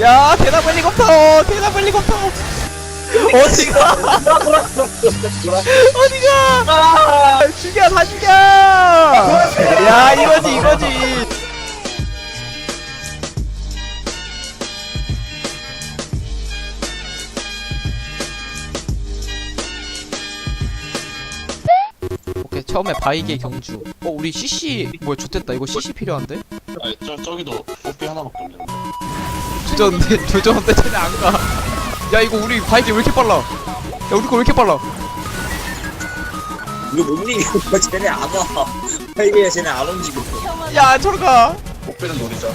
야 대답 헬리콥터 대답 헬리콥터 어디가? 어디가? 죽여 다 죽여! 야 이거지 이거지 처음에 바이게 경주 어 우리 CC 뭐야 좋됐다 이거 CC 필요한데? 아니 저 저기도 뽀삐 하나밖에 없는데. 조졌는데 조졌는데 쟤네 안가야 이거 우리 바이게 왜 이렇게 빨라 야 우리 거 왜 이렇게 빨라 이거 못 이겨. 쟤네 안 와. 이게 쟤네 안 움직여. 야 저리 가 뽀삐는 노리자.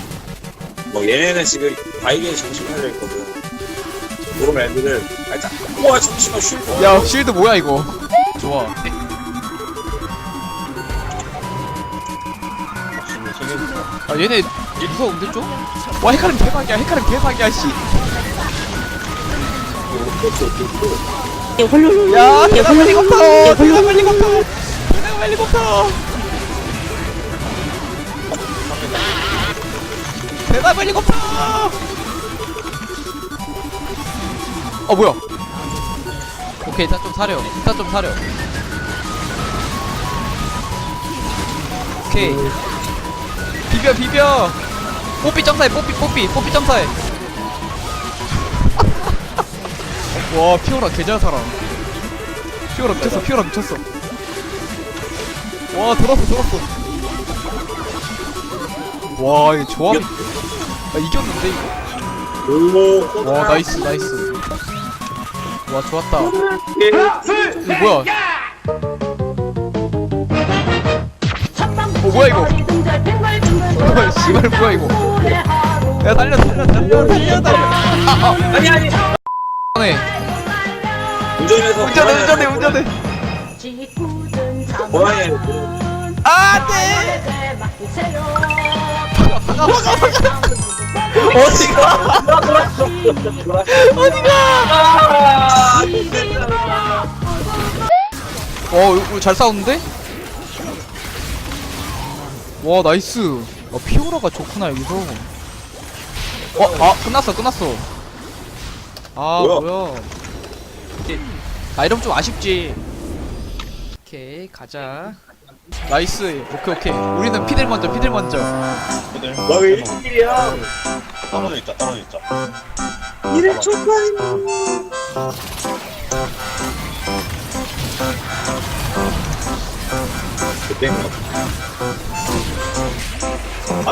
뭐 얘네는 지금 바이게 정신 팔려 있거든. 모르면 애들을 살짝 우와 잠시만 쉴 거. 야 쉴드 뭐야 이거 좋아 아 얘네 무서운데 좀? 와 헤카림 대박이야 헤카림 대박이야 씨 야, 대답 헬리콥터! 대답 헬리콥터! 대답 헬리콥터! 대답 헬리콥터! 어, 뭐야? 오케이, 일단 좀 사려. 일단 좀 사려. 오케이. 비벼, 비벼! 뽀삐 점사해, 뽀삐, 뽀삐, 뽀삐 점사해. 와, 피오라 개잘 살아. 피오라 미쳤어 피오라 미쳤어 와 돌았어 돌았어 와 이거 조합이 아 이겼는데 이거 오. 와 나이스 나이스 와 좋았다 이거 뭐야 어 뭐야 이거 뭐야 씨발 뭐야 이거. 야 달려 달려 달려 달려 달려. 아니 아니. 네. 운전해서 운전해 운전해 운전해. 박아 박아 박아. 어디가? 어 이거 잘 싸우는데? 와 나이스 어 피오라가 좋구나 여기서 어? 아 끝났어 끝났어 아 뭐야? 뭐야 아 이러면 좀 아쉽지 오케이 가자 나이스 오케이 오케이 우리는 피들 먼저 피들 먼저 애들. 너왜 1일이야? 떨어져 있자. 떨어져 있자. 이래 초파이. 아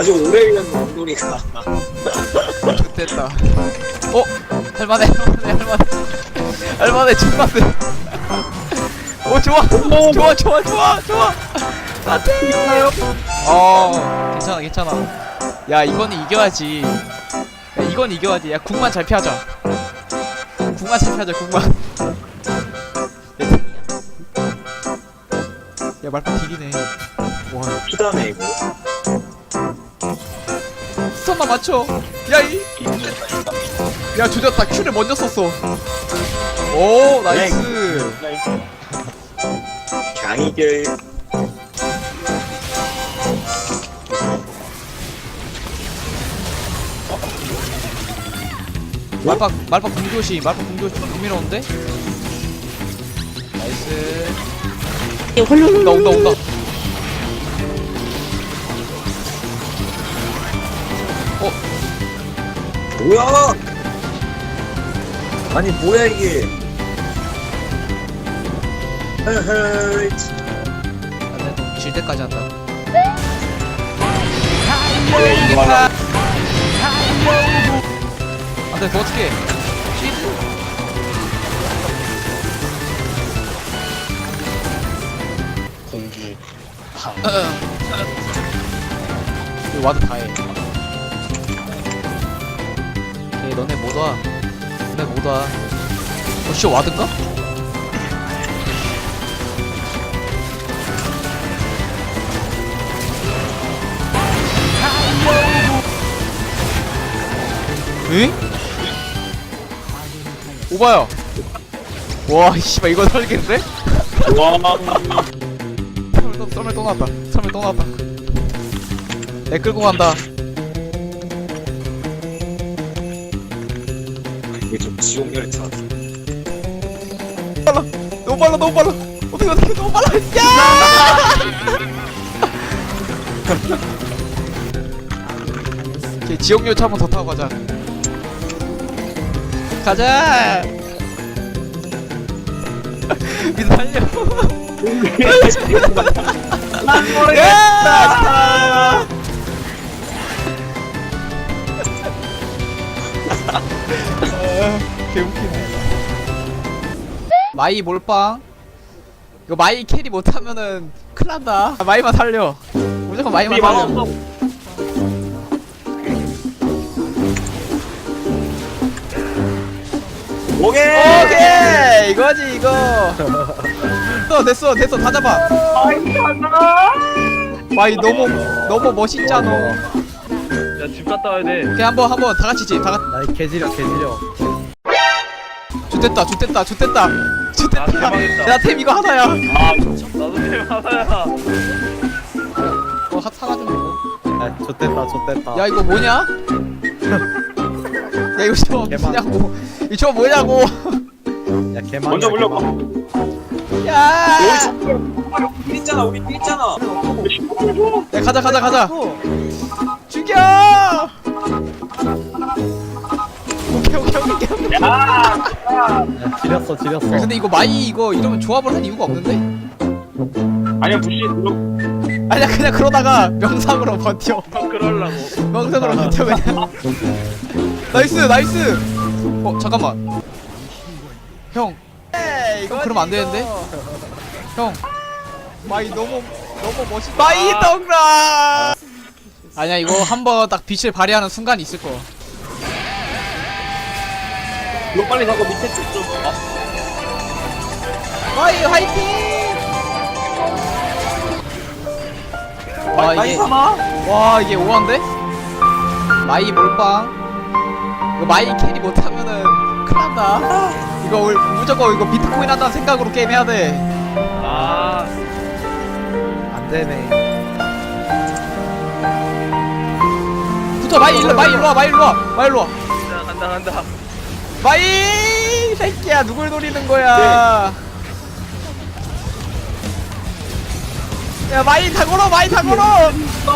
주 오래 일하는 엉돌이가 됐다. 어? 할만해 할만해 할만해. 할만해 충만해. 오 좋아. 좋아 좋아 좋아 좋아. 안돼 어 괜찮아 괜찮아. 야 이거는 이겨야지. 야 이건 이겨야지. 야 궁만 잘 피하자. 궁만 잘 피하자 궁만. 야. 말파 딜이네. 와. 피다네 이거 스턴만 맞춰 야이. 야 조졌다. 큐를 먼저 썼어. 오 나이스. 강이결. 말박 말박 공조시 말박 공조시 좀 흥미로운데? 나이스. 온다 온다 온다 뭐야? 아니 뭐야 이게? 헤헤 안돼도 질 때까지 한다. 안돼 그거 어떻게 공기. 방. 이거 와드 다해 오케이 너네 못와 너네 못와 어 씨, 와드인가? 응? 오바야 와 씨발 이거 설계인데? 와 썰매 또, 썰매 나왔다 내 끌고 간다 이게 좀 지옥 열차. 빨라. 너무 빨라 너무 빨라. 어떻게 어떻게 너무 빨라. 야! 지옥 열차 한번 더 타고 가자. 가자! 미드 달려. 난 야! 개웃기네. 마이 몰빵. 이거 마이 캐리 못하면은 큰일 난다. 아, 마이만 살려. 무조건 마이만 우리 살려. 마음 오케이. 오케이! 이거지, 이거. 됐어, 됐어, 됐어. 다 잡아. 마이 너무, 너무 멋있잖아. 야집 갔다 와야 돼. 오케이, 한 번, 한 번. 다 같이 지. 다 같이. 나 개지려 개지려. 좋됐다, 좋됐다, 좋됐다. 아, 좋됐다. 대박이다. 야, 템 이거 하나야. 아 나도 템 하나야. 어, 하- 사과 좀. 야 좆됐다 좆됐다. 야 이거 뭐냐? 야 이거 저거 개만. 뭐냐고 이거 저거 뭐냐고 야 개만. 먼저 물려봐. 야! 우리 있잖아. 우리 있잖아. 야 가자 가자 가자 죽여! 오케이 오케이 오케이 야 지렸어 지렸어. 야, 근데 이거 마이 이거 이러면 조합을 할 이유가 없는데? 아니야 부시. 눌러. 아니야 그냥 그러다가 명상으로 버텨 그럴라고. 명상으로 버텨 그냥 나이스 나이스 어 잠깐만 형 형, 그러면 안 되는데? 형 마이 너무 너무 멋있다 마이 동그라 아니야 이거 한번 딱 빛을 발휘하는 순간이 있을 거야 이거 빨리 가고 밑에 쪽 좀. 아, 마이 화이팅 와 이게 와 이게 오한데? 마이 몰빵 이거 마이 캐리 못하면은 큰일난다 이거 올- 무조건 이거 비트코인 한다는 생각으로 게임 해야 돼 아. 안 되네. 붙어 마이 일로 마이 일로 와 마이 일로 와 마이 일로 와 간다 간다 간다. 마이 새끼야 누굴 노리는 거야? 야 마이 다 걸어 마이 다 걸어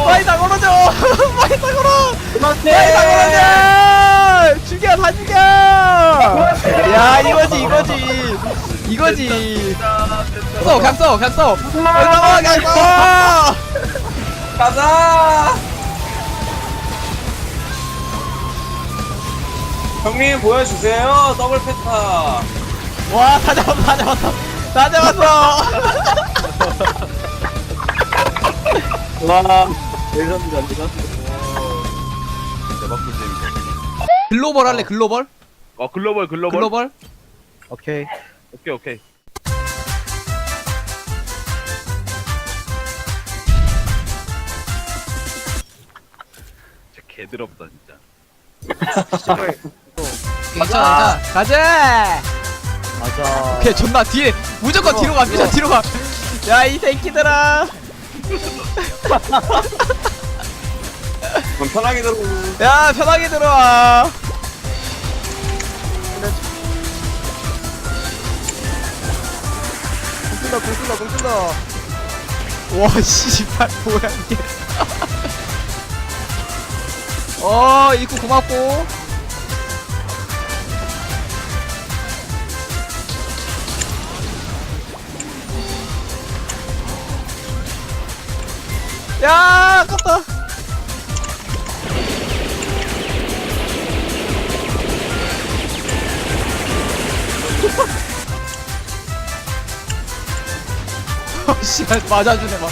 마이 다 걸어줘! 마이 다 걸어 마이 다 걸어줘! 죽여 다 죽여! 야 이거지 이거지. 이거지. 써 그냥 써 그냥 써 가자. 형님 보여주세요. 더블 페타. 와, 다 잡았어, 다 잡았어. 다 잡았어. 와. 레전드 아니가? 대박 꿀잼이다. 글로벌 할래, 글로벌? 어 글로벌 글로벌. 글로벌? 오케이. 오케이 오케이. 진짜 개드럽다 진짜. 괜찮아, 괜찮아. 가자! 맞아. 오케이, 존나 뒤에, 무조건 뒤로 가, 무조건 뒤로 가. 야, 이 새끼들아. 그럼 편하게 들어. 야, 편하게 들어와. 공순다 공순다 공순다. 와, 씨발, 뭐야, 이게. 어, 입구 고맙고. 야, 아깝다. 어, 씨발 맞아주네 막.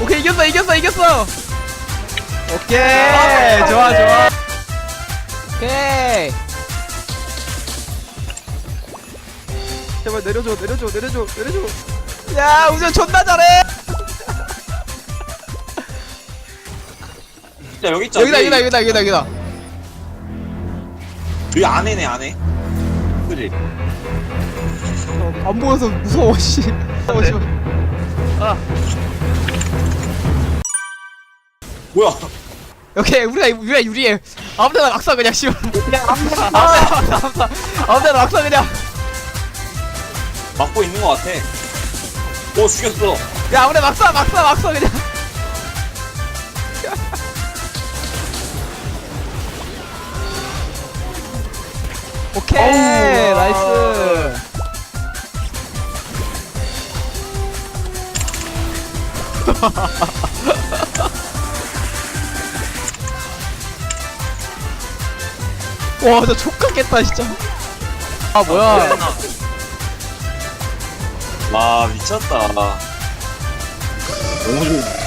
오케이 이겼어 이겼어 이겼어. 오케이 좋아 좋아. 오케이. 제발 내려줘 내려줘 내려줘 내려줘. 야 우전 존나 잘해. 있다 여기 있다 여기다 여기다 여기다 여기다 여기다. 여기 안에네 안에. 그지? 어, 안 보여서 무서워 씨. 무서워 씨 아. 뭐야? 오케이 우리가 우리가 유리해. 아무데나 낙사 그냥 씨발 그냥 아무데나 낙사 아무데나 낙사 그냥. 막고 있는 것 같아. 오 죽였어. 야 아무데나 낙사 낙사 낙사 그냥. 오케이 어우, 와. 나이스. 와저 촉각했다, 진짜. 아 뭐야. 와 미쳤다. 너무 좋